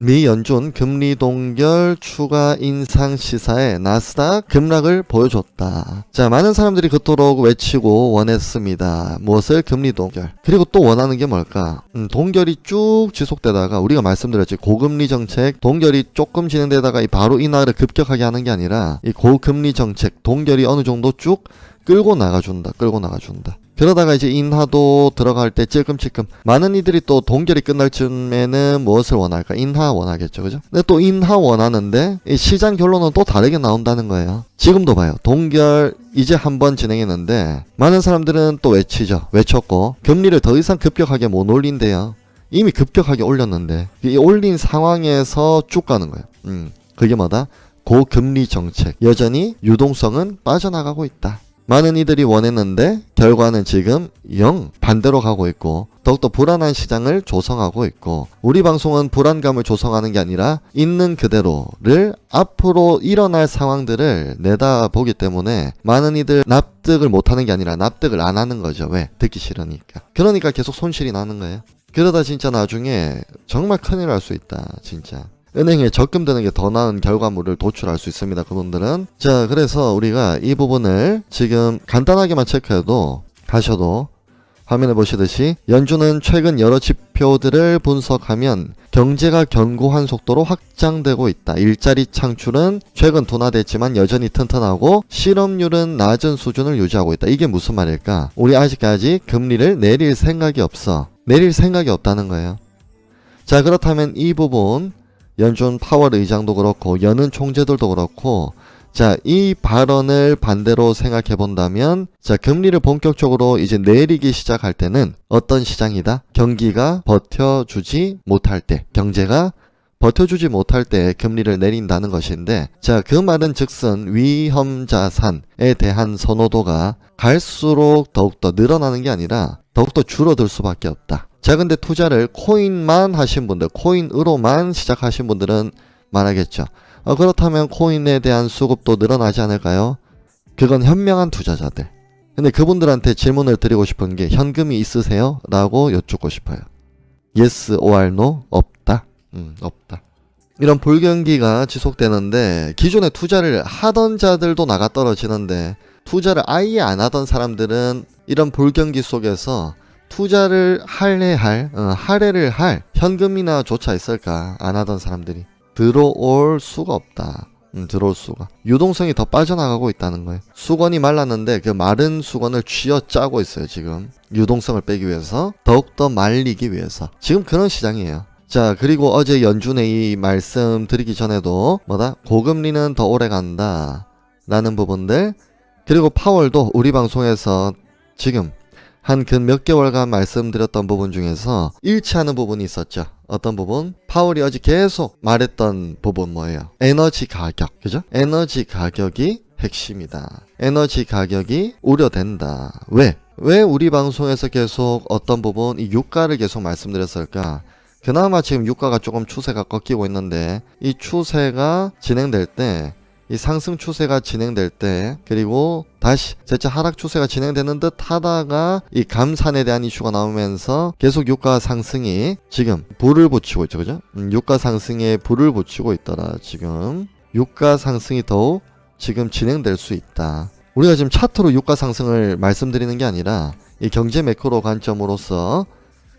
미 연준 금리 동결 추가 인상 시사에 나스닥 급락을 보여줬다. 자, 많은 사람들이 그토록 외치고 원했습니다. 무엇을 금리 동결. 그리고 또 원하는 게 뭘까? 음, 동결이 쭉 지속되다가 우리가 말씀드렸지 고금리 정책 동결이 조금 진행되다가 이 바로 인하를 급격하게 하는 게 아니라 이 고금리 정책 동결이 어느 정도 쭉 끌고 나가준다. 끌고 나가준다. 그러다가 이제 인하도 들어갈 때 찔끔찔끔 많은 이들이 또 동결이 끝날 쯤에는 무엇을 원할까? 인하 원하겠죠. 그죠? 근데 또 인하 원하는데 이 시장 결론은 또 다르게 나온다는 거예요. 지금도 봐요. 동결 이제 한 번 진행했는데 많은 사람들은 또 외치죠. 외쳤고 금리를 더 이상 급격하게 못 올린대요. 이미 급격하게 올렸는데 이 올린 상황에서 쭉 가는 거예요. 음. 그게 뭐다? 고금리 정책. 여전히 유동성은 빠져나가고 있다. 많은 이들이 원했는데 결과는 지금 영 반대로 가고 있고 더욱더 불안한 시장을 조성하고 있고 우리 방송은 불안감을 조성하는 게 아니라 있는 그대로를 앞으로 일어날 상황들을 내다보기 때문에 많은 이들 납득을 못하는 게 아니라 납득을 안 하는 거죠. 왜? 듣기 싫으니까. 그러니까 계속 손실이 나는 거예요. 그러다 진짜 나중에 정말 큰일 날 수 있다. 진짜. 은행에 적금 드는 게 더 나은 결과물을 도출할 수 있습니다. 그분들은. 자, 그래서 우리가 이 부분을 지금 간단하게만 체크해도 가셔도 화면에 보시듯이 연준은 최근 여러 지표들을 분석하면 경제가 견고한 속도로 확장되고 있다. 일자리 창출은 최근 둔화됐지만 여전히 튼튼하고 실업률은 낮은 수준을 유지하고 있다. 이게 무슨 말일까? 우리 아직까지 금리를 내릴 생각이 없어. 내릴 생각이 없다는 거예요. 자, 그렇다면 이 부분 연준 파월 의장도 그렇고 여는 총재들도 그렇고 자, 이 발언을 반대로 생각해 본다면 자, 금리를 본격적으로 이제 내리기 시작할 때는 어떤 시장이다? 경기가 버텨주지 못할 때, 경제가 버텨주지 못할 때 금리를 내린다는 것인데, 자, 그 말은 즉슨 위험 자산에 대한 선호도가 갈수록 더욱더 늘어나는 게 아니라 더욱더 줄어들 수밖에 없다. 자, 근데 투자를 코인만 하신 분들, 코인으로만 시작하신 분들은 말하겠죠. 어, 그렇다면 코인에 대한 수급도 늘어나지 않을까요? 그건 현명한 투자자들. 근데 그분들한테 질문을 드리고 싶은 게 현금이 있으세요? 라고 여쭙고 싶어요. Yes or no? 없다. 음, 없다. 이런 불경기가 지속되는데 기존에 투자를 하던 자들도 나가 떨어지는데 투자를 아예 안 하던 사람들은 이런 불경기 속에서 투자를 할래 할, 어, 할애를 할 현금이나 조차 있을까? 안 하던 사람들이. 들어올 수가 없다. 음, 들어올 수가. 유동성이 더 빠져나가고 있다는 거예요. 수건이 말랐는데 그 마른 수건을 쥐어 짜고 있어요, 지금. 유동성을 빼기 위해서. 더욱더 말리기 위해서. 지금 그런 시장이에요. 자, 그리고 어제 연준의 이 말씀 드리기 전에도 뭐다? 고금리는 더 오래 간다. 라는 부분들. 그리고 파월도 우리 방송에서 지금 한 근 몇 개월간 말씀드렸던 부분 중에서 일치하는 부분이 있었죠. 어떤 부분? 파월이 어제 계속 말했던 부분 뭐예요? 에너지 가격. 그죠? 에너지 가격이 핵심이다. 에너지 가격이 우려된다. 왜? 왜 우리 방송에서 계속 어떤 부분, 이 유가를 계속 말씀드렸을까? 그나마 지금 유가가 조금 추세가 꺾이고 있는데, 이 추세가 진행될 때, 이 상승 추세가 진행될 때 그리고 다시 재차 하락 추세가 진행되는 듯 하다가 이 감산에 대한 이슈가 나오면서 계속 유가 상승이 지금 불을 붙이고 있죠. 그죠? 음, 유가 상승에 불을 붙이고 있더라 지금. 유가 상승이 더욱 지금 진행될 수 있다. 우리가 지금 차트로 유가 상승을 말씀드리는 게 아니라 이 경제 매크로 관점으로서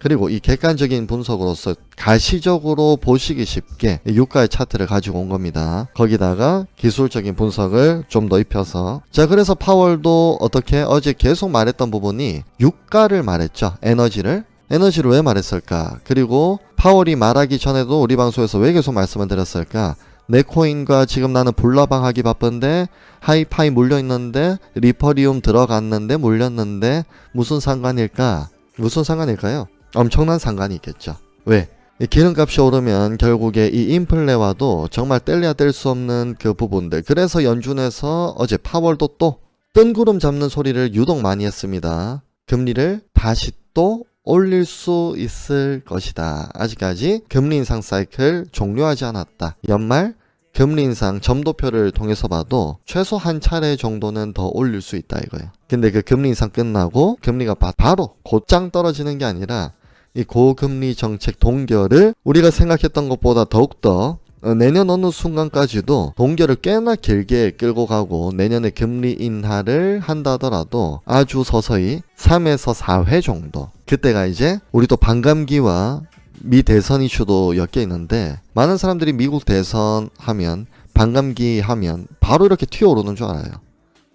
그리고 이 객관적인 분석으로서 가시적으로 보시기 쉽게 유가의 차트를 가지고 온 겁니다. 거기다가 기술적인 분석을 좀 더 입혀서 자 그래서 파월도 어떻게 어제 계속 말했던 부분이 유가를 말했죠. 에너지를 에너지를 왜 말했을까? 그리고 파월이 말하기 전에도 우리 방송에서 왜 계속 말씀을 드렸을까? 내 코인과 지금 나는 불나방하기 바쁜데 하이파이 물려있는데 리퍼리움 들어갔는데 물렸는데 무슨 상관일까? 무슨 상관일까요? 엄청난 상관이 있겠죠. 왜? 이 기름값이 오르면 결국에 이 인플레와도 정말 뗄래야 뗄 수 없는 그 부분들. 그래서 연준에서 어제 파월도 또 뜬구름 잡는 소리를 유독 많이 했습니다. 금리를 다시 또 올릴 수 있을 것이다. 아직까지 금리 인상 사이클 종료하지 않았다. 연말 금리 인상 점도표를 통해서 봐도 최소 한 차례 정도는 더 올릴 수 있다 이거예요. 근데 그 금리 인상 끝나고 금리가 바, 로 곧장 떨어지는 게 아니라 이 고금리 정책 동결을 우리가 생각했던 것보다 더욱더 어, 내년 어느 순간까지도 동결을 꽤나 길게 끌고 가고 내년에 금리 인하를 한다더라도 아주 서서히 3에서 4회 정도 그때가 이제 우리도 반감기와 미 대선 이슈도 엮여 있는데 많은 사람들이 미국 대선 하면 반감기 하면 바로 이렇게 튀어오르는 줄 알아요.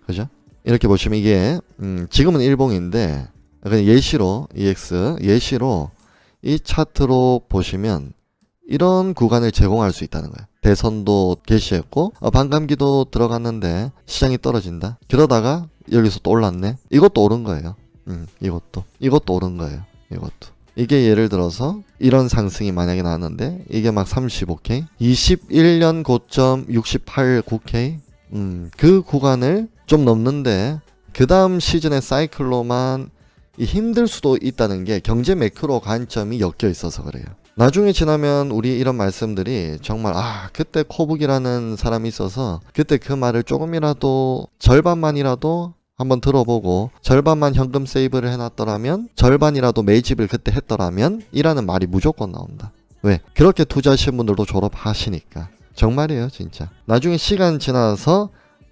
그죠? 이렇게 보시면 이게 음, 지금은 일봉인데 그냥 예시로 EX 예시로 이 차트로 보시면 이런 구간을 제공할 수 있다는 거예요. 대선도 개시했고 어, 반감기도 들어갔는데 시장이 떨어진다. 그러다가 여기서 또 올랐네. 이것도 오른 거예요. 음, 이것도 이것도 오른 거예요. 이것도. 이게 예를 들어서 이런 상승이 만약에 나왔는데 이게 막 35K, 21년 고점 68 9K, 음, 그 구간을 좀 넘는데 그 다음 시즌의 사이클로만 이 힘들 수도 있다는 게 경제 매크로 관점이 엮여 있어서 그래요. 나중에 지나면 우리 이런 말씀들이 정말 아 그때 코북이라는 사람이 있어서 그때 그 말을 조금이라도 절반만이라도 한번 들어보고 절반만 현금 세이브를 해놨더라면 절반이라도 매집을 그때 했더라면 이라는 말이 무조건 나온다. 왜? 그렇게 투자하신 분들도 졸업하시니까. 정말이에요 진짜. 나중에 시간 지나서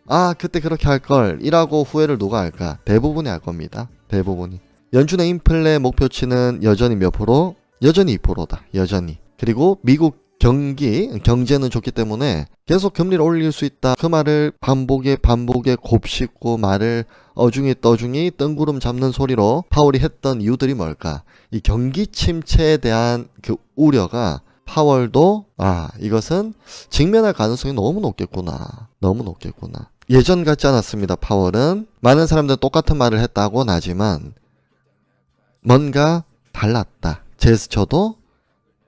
아 그때 그렇게 할 걸 이라고 후회를 누가 할까? 대부분이 할 겁니다. 대부분이. 연준의 인플레 목표치는 여전히 몇 프로? 여전히 2%다. 여전히. 그리고 미국 경기, 경제는 좋기 때문에 계속 금리를 올릴 수 있다. 그 말을 반복에 반복에 곱씹고 말을 어중이 떠중이 뜬구름 잡는 소리로 파월이 했던 이유들이 뭘까? 이 경기 침체에 대한 그 우려가 파월도 아 이것은 직면할 가능성이 너무 높겠구나. 너무 높겠구나. 예전 같지 않았습니다. 파월은 많은 사람들 똑같은 말을 했다고 나지만 뭔가 달랐다. 제스처도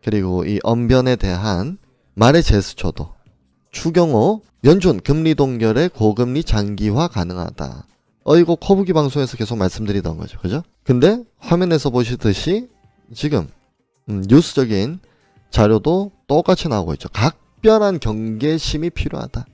그리고 이 언변에 대한 말의 제스처도 추경호 연준 금리 동결의 고금리 장기화 가능하다. 어 이거 커브기 방송에서 계속 말씀드리던 거죠. 그죠? 근데 화면에서 보시듯이 지금 음, 뉴스적인 자료도 똑같이 나오고 있죠. 각별한 경계심이 필요하다.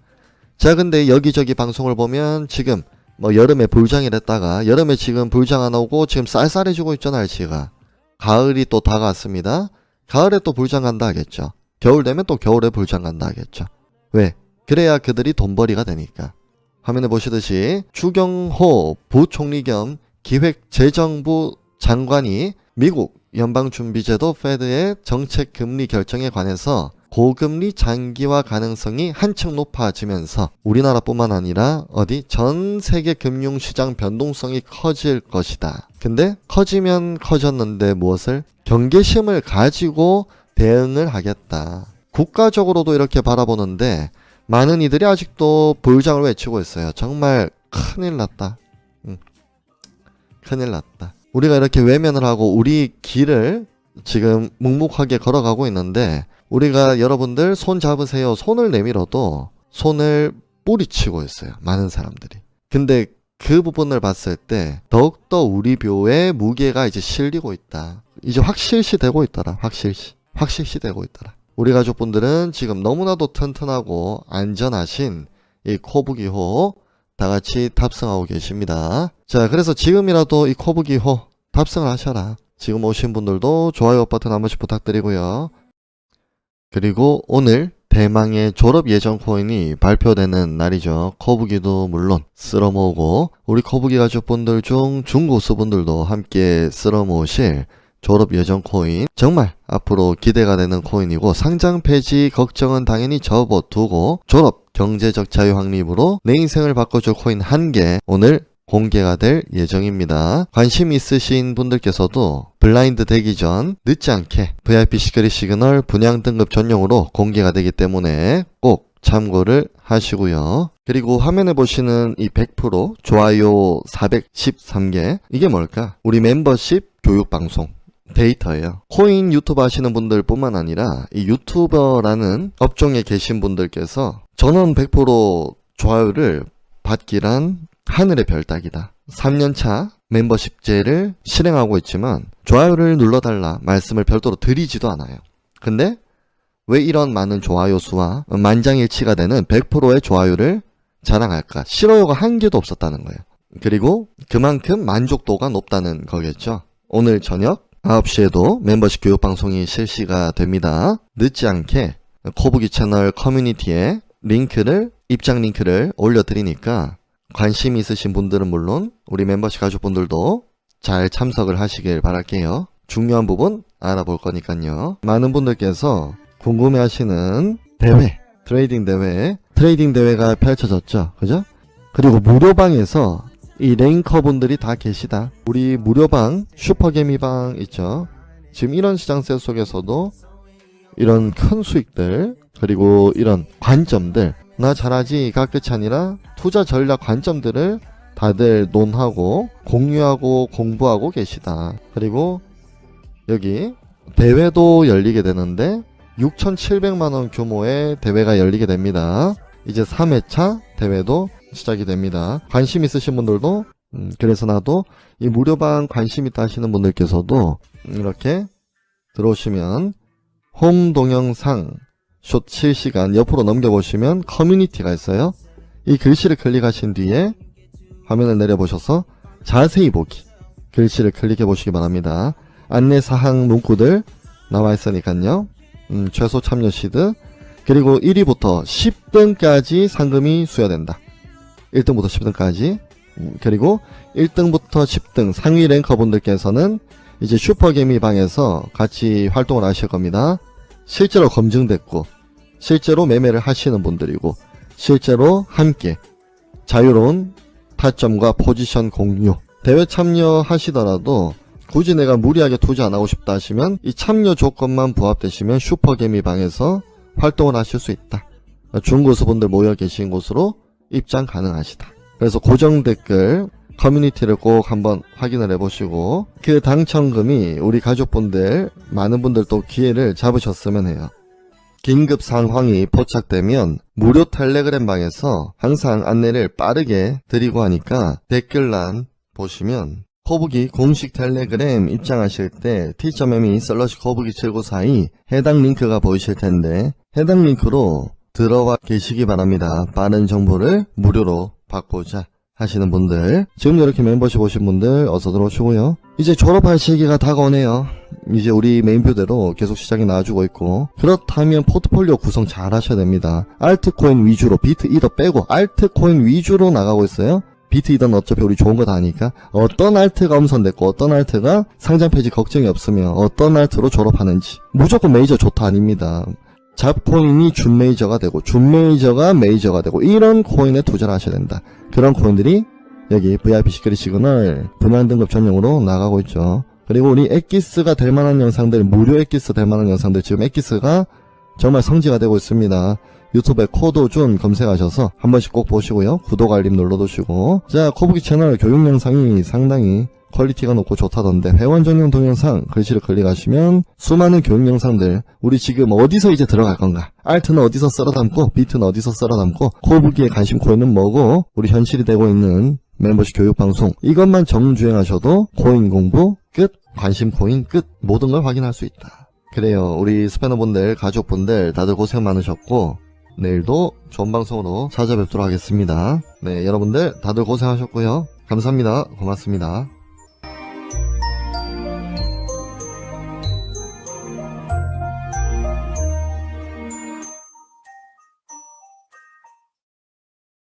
자, 근데 여기저기 방송을 보면 지금 뭐 여름에 불장이랬다가 여름에 지금 불장 안 오고 지금 쌀쌀해지고 있죠, 날씨가. 가을이 또 다가왔습니다. 가을에 또 불장 간다 하겠죠. 겨울 되면 또 겨울에 불장 간다 하겠죠. 왜? 그래야 그들이 돈벌이가 되니까. 화면에 보시듯이 추경호 부총리 겸 기획재정부 장관이 미국 연방준비제도 페드의 정책 금리 결정에 관해서 고금리 장기화 가능성이 한층 높아지면서 우리나라뿐만 아니라 어디 전 세계 금융시장 변동성이 커질 것이다. 근데 커지면 커졌는데 무엇을? 경계심을 가지고 대응을 하겠다. 국가적으로도 이렇게 바라보는데 많은 이들이 아직도 불장을 외치고 있어요. 정말 큰일 났다. 응. 큰일 났다. 우리가 이렇게 외면을 하고 우리 길을 지금 묵묵하게 걸어가고 있는데 우리가 여러분들 손 잡으세요. 손을 내밀어도 손을 뿌리치고 있어요. 많은 사람들이. 근데 그 부분을 봤을 때 더욱더 우리 묘에 무게가 이제 실리고 있다. 이제 확실시 되고 있더라. 확실시. 확실시 되고 있더라. 우리 가족분들은 지금 너무나도 튼튼하고 안전하신 이 코브기호 다 같이 탑승하고 계십니다. 자, 그래서 지금이라도 이 코브기호 탑승을 하셔라. 지금 오신 분들도 좋아요 버튼 한 번씩 부탁드리고요. 그리고 오늘 대망의 졸업 예정 코인이 발표되는 날이죠. 커브기도 물론 쓸어 모으고 우리 커브기 가족분들 중 중고수분들도 함께 쓸어 모으실 졸업 예정 코인 정말 앞으로 기대가 되는 코인이고 상장 폐지 걱정은 당연히 접어두고 졸업 경제적 자유 확립으로 내 인생을 바꿔줄 코인 한 개 오늘 공개가 될 예정입니다. 관심 있으신 분들께서도 블라인드 되기 전 늦지 않게 VIP 시크릿 시그널 분양 등급 전용으로 공개가 되기 때문에 꼭 참고를 하시고요. 그리고 화면에 보시는 이 100% 좋아요 413개 이게 뭘까? 우리 멤버십 교육 방송 데이터예요. 코인 유튜브 하시는 분들 뿐만 아니라 이 유튜버라는 업종에 계신 분들께서 전원 100% 좋아요를 받기란 하늘의 별 따기다. 3년차 멤버십제를 실행하고 있지만 좋아요를 눌러달라 말씀을 별도로 드리지도 않아요. 근데 왜 이런 많은 좋아요 수와 만장일치가 되는 100%의 좋아요를 자랑할까? 싫어요가 한 개도 없었다는 거예요. 그리고 그만큼 만족도가 높다는 거겠죠. 오늘 저녁 9시에도 멤버십 교육 방송이 실시가 됩니다. 늦지 않게 코브기 채널 커뮤니티에 링크를 입장 링크를 올려드리니까 관심 있으신 분들은 물론 우리 멤버십 가족분들도 잘 참석을 하시길 바랄게요. 중요한 부분 알아볼 거니까요. 많은 분들께서 궁금해 하시는 대회, 트레이딩 대회, 트레이딩 대회가 펼쳐졌죠. 그죠? 그리고 무료방에서 이 랭커 분들이 다 계시다. 우리 무료방, 슈퍼개미방 있죠. 지금 이런 시장세 속에서도 이런 큰 수익들, 그리고 이런 관점들, 나 잘하지가 끝이 아니라 투자 전략 관점들을 다들 논하고 공유하고 공부하고 계시다. 그리고 여기 대회도 열리게 되는데 6,700만 원 규모의 대회가 열리게 됩니다. 이제 3회차 대회도 시작이 됩니다. 관심 있으신 분들도 음, 그래서 나도 이 무료방 관심 있다 하시는 분들께서도 이렇게 들어오시면 홈 동영상 숏 실시간 옆으로 넘겨보시면 커뮤니티가 있어요. 이 글씨를 클릭하신 뒤에 화면을 내려보셔서 자세히 보기 글씨를 클릭해 보시기 바랍니다. 안내사항 문구들 나와 있으니까요. 음, 최소 참여 시드 그리고 1위부터 10등까지 상금이 수여된다. 1등부터 10등까지 음, 그리고 1등부터 10등 상위 랭커분들께서는 이제 슈퍼개미 방에서 같이 활동을 하실 겁니다. 실제로 검증됐고 실제로 매매를 하시는 분들이고 실제로 함께 자유로운 타점과 포지션 공유 대회 참여하시더라도 굳이 내가 무리하게 투자 안 하고 싶다 하시면 이 참여 조건만 부합되시면 슈퍼개미 방에서 활동을 하실 수 있다. 중고수분들 모여 계신 곳으로 입장 가능하시다. 그래서 고정 댓글 커뮤니티를 꼭 한번 확인을 해보시고 그 당첨금이 우리 가족분들 많은 분들 또 기회를 잡으셨으면 해요. 긴급 상황이 포착되면 무료 텔레그램 방에서 항상 안내를 빠르게 드리고 하니까 댓글란 보시면 코브기 공식 텔레그램 입장하실 때 t.me 슬러시 코브기 7942 해당 링크가 보이실 텐데 해당 링크로 들어와 계시기 바랍니다. 빠른 정보를 무료로 받고자 하시는 분들 지금 이렇게 멤버십 오신 분들 어서 들어오시고요. 이제 졸업할 시기가 다가오네요. 이제 우리 메인표대로 계속 시장이 나와주고 있고 그렇다면 포트폴리오 구성 잘 하셔야 됩니다. 알트코인 위주로 비트 이더 빼고 알트코인 위주로 나가고 있어요. 비트 이더는 어차피 우리 좋은 거다 아니까 어떤 알트가 엄선됐고 어떤 알트가 상장 폐지 걱정이 없으면 어떤 알트로 졸업하는지 무조건 메이저 좋다 아닙니다. 잡코인이 준 메이저가 되고 준 메이저가 메이저가 되고 이런 코인에 투자를 하셔야 된다. 그런 코인들이 여기 VIP 시크릿 시그널 분할 등급 전용으로 나가고 있죠. 그리고 우리 엑기스가 될 만한 영상들 무료 엑기스 될 만한 영상들 지금 엑기스가 정말 성지가 되고 있습니다. 유튜브에 코도준 검색하셔서 한 번씩 꼭 보시고요. 구독 알림 눌러두시고. 자 코브기 채널 교육 영상이 상당히 퀄리티가 높고 좋다던데 회원 전용 동영상 글씨를 클릭하시면 수많은 교육 영상들 우리 지금 어디서 이제 들어갈 건가? 알트는 어디서 썰어 담고 비트는 어디서 썰어 담고 코브기의 관심 코인은 뭐고 우리 현실이 되고 있는 멤버십 교육 방송 이것만 정주행하셔도 코인 공부 끝 관심 코인 끝 모든 걸 확인할 수 있다. 그래요. 우리 스패너분들 가족분들 다들 고생 많으셨고 내일도 좋은 방송으로 찾아뵙도록 하겠습니다. 네 여러분들 다들 고생하셨고요. 감사합니다. 고맙습니다